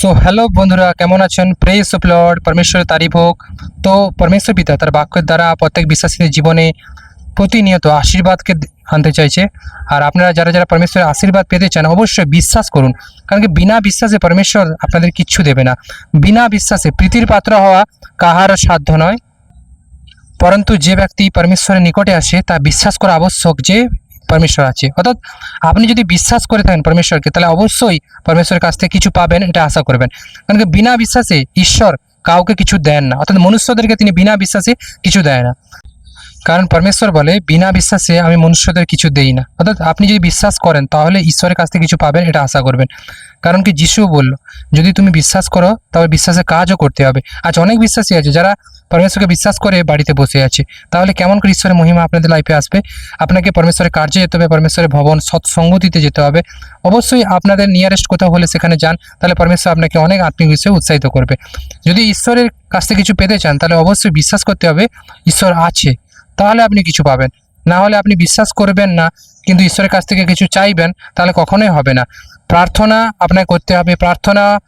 So hello বন্ধুরা, কেমন আছেন? প্রেস অফ লর্ড পরমেশ্বরের তারিফ হোক তো পরমেশ্বর পিতা তার বাক্যের দ্বারা প্রত্যেক বিশ্বাসীদের জীবনে প্রতিনিয়ত আশীর্বাদকে আনতে চাইছে। আর আপনারা যারা যারা পরমেশ্বরের আশীর্বাদ পেতে চান, অবশ্যই বিশ্বাস করুন। কারণ কি, বিনা বিশ্বাসে পরমেশ্বর আপনাদের কিচ্ছু দেবে না। বিনা বিশ্বাসে প্রীতির পাত্র হওয়া কাহারও সাধ্য নয়। পরন্তু যে ব্যক্তি পরমেশ্বরের নিকটে আসে, তা বিশ্বাস করা আবশ্যক যে পরমেশ্বর আছে। অর্থাৎ আপনি যদি বিশ্বাস করে থাকেন পরমেশ্বরকে তাহলে অবশ্যই পরমেশ্বরের কাছ থেকে কিছু পাবেন, এটা আশা করবেন। কারণ বিনা বিশ্বাসে ঈশ্বর কাউকে কিছু দেন না। অর্থাৎ মনুষ্যদেরকে তিনি বিনা বিশ্বাসে কিছু দেয় না। কারণ পরমেশ্বর বলে, বিনা বিশ্বাসে আমি মনুষ্যদের কিছু দেই না। অর্থাৎ আপনি যদি বিশ্বাস করেন, তাহলে ঈশ্বরের কাছ থেকে কিছু পাবেন, এটা আশা করবেন। কারণ কি, যিশু বলল যদি তুমি বিশ্বাস করো, তাহলে বিশ্বাসের কাজও করতে হবে। আজ অনেক বিশ্বাসী আছে যারা পরমেশ্বরকে বিশ্বাস করে বাড়িতে বসে আছে। তাহলে কেমন করে ঈশ্বরের মহিমা আপনাদের লাইফে আসবে? আপনাকে পরমেশ্বরের কার্যে যেতে হবে, পরমেশ্বরের ভবন সৎসঙ্গতিতে যেতে হবে। অবশ্যই আপনাদের নিয়ারেস্ট কোথাও হলে সেখানে যান, তাহলে পরমেশ্বর আপনাকে অনেক আত্মিক বিষয়ে উৎসাহিত করবে। যদি ঈশ্বরের কাছ থেকে কিছু পেতে চান, তাহলে অবশ্যই বিশ্বাস করতে হবে, ঈশ্বর আছে। তাহলে আপনি কিছু পাবেন। না হলে আপনি বিশ্বাস করবেন না, কিন্তু ঈশ্বরের কাছ থেকে কিছু চাইবেন, তাহলে কখনোই হবে না। প্রার্থনা আপনাকে করতে হবে। প্রার্থনা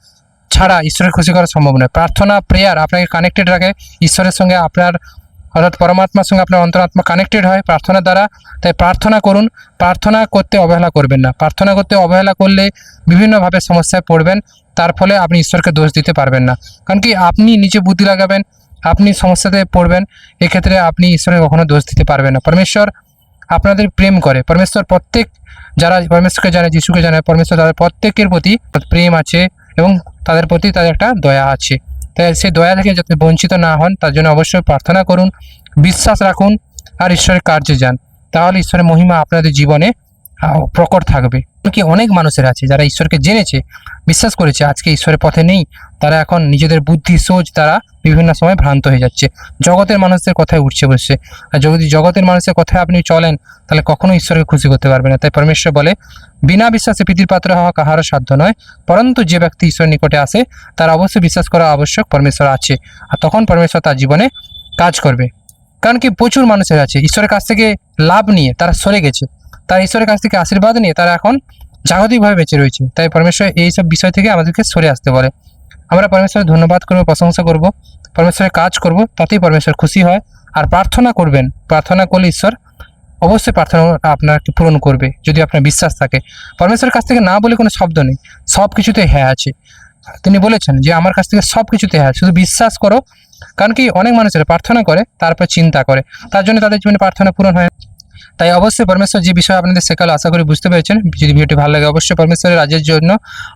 ছাড়া ঈশ্বরের খুশি করা সম্ভব নয়। প্রার্থনা প্রেয়ার আপনাকে কানেক্টেড রাখে। ঈশ্বরের সঙ্গে আপনার, অর্থাৎ পরমাত্মার সঙ্গে আপনার অন্তরাত্মা কানেক্টেড হয় প্রার্থনার দ্বারা। তাই প্রার্থনা করুন। প্রার্থনা করতে অবহেলা করবেন না। প্রার্থনা করতে অবহেলা করলে বিভিন্নভাবে সমস্যায় পড়বেন। তার ফলে আপনি ঈশ্বরকে দোষ দিতে পারবেন না। কারণ কি, আপনি নিজে বুদ্ধি লাগাবেন, আপনি সমস্যাতে পড়বেন। এক্ষেত্রে আপনি ঈশ্বরকে কখনো দোষ দিতে পারবেন না। পরমেশ্বর আপনাদের প্রেম করে। পরমেশ্বর প্রত্যেক যারা পরমেশ্বরকে জানে, যিশুকে জানে, পরমেশ্বর তাদের প্রত্যেকের প্রতি প্রেম আছে এবং তাদের প্রতি তাদের একটা দয়া আছে। তাই সেই দয়া থেকে যাতে বঞ্চিত না হন, তার জন্য অবশ্যই প্রার্থনা করুন, বিশ্বাস রাখুন আর ঈশ্বরের কার্যে যান। তাহলে ঈশ্বরের মহিমা আপনাদের জীবনে প্রকট থাকবে। কি অনেক মানুষের আছে যারা ঈশ্বরকে জেনেছে, বিশ্বাস করেছে, আজকে ঈশ্বরের পথে নেই। তারা এখন নিজেদের বুদ্ধি, সোচ তারা বিভিন্ন সময় ভ্রান্ত হয়ে যাচ্ছে। জগতের মানুষদের কথায় উঠছে বসছে আর যদি জগতের মানুষের কথায় আপনি চলেন, তাহলে কখনো ঈশ্বরকে খুশি করতে পারবেন না। তাই পরমেশ্বর বলে, বিনা বিশ্বাসে প্রীতির পাত্র হওয়া কাহারও সাধ্য নয়। পরন্তু যে ব্যক্তি ঈশ্বরের নিকটে আসে, তার অবশ্যই বিশ্বাস করা আবশ্যক পরমেশ্বর আছে। আর তখন পরমেশ্বর তার জীবনে কাজ করবে। কারণ কি প্রচুর মানুষের আছে। ঈশ্বরের কাছ থেকে লাভ নিয়ে তারা সরে গেছে। তারা ঈশ্বরের কাছ থেকে আশীর্বাদ নিয়ে তারা এখন জাগতিকভাবে বেঁচে রয়েছে। তাই পরমেশ্বর এই সব বিষয় থেকে আমাদেরকে সরে আসতে বলে। আমরা পরমেশ্বরের ধন্যবাদ করব, প্রশংসা করব, পরমেশ্বরের কাজ করব, তাতেই পরমেশ্বর খুশি হয় আর প্রার্থনা করবেন। প্রার্থনা করলে ঈশ্বর অবশ্যই প্রার্থনা আপনাকে পূরণ করবে, যদি আপনার বিশ্বাস থাকে। পরমেশ্বরের কাছ থেকে না বলে কোনো শব্দ নেই সব কিছুতে হ্যাঁ আছে। তিনি বলেছেন যে, আমার কাছ থেকে সব কিছুতে হ্যাঁ শুধু বিশ্বাস করো। কারণ কি, অনেক মানুষেরা প্রার্থনা করে, তারপর চিন্তা করে। তার জন্য তাদের জীবনে প্রার্থনা পূরণ হয়। তাই অবশ্যই পরমেশ্বর যে বিষয়ে আপনাদের শেখালো, আশা করি বুঝতে পেরেছেন। যদি ভিডিওটি ভালো লাগে, অবশ্যই পরমেশ্বরের রাজ্যের জন্য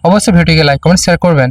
অবশ্যই ভিডিওটিকে লাইক কমেন্ট শেয়ার করবেন।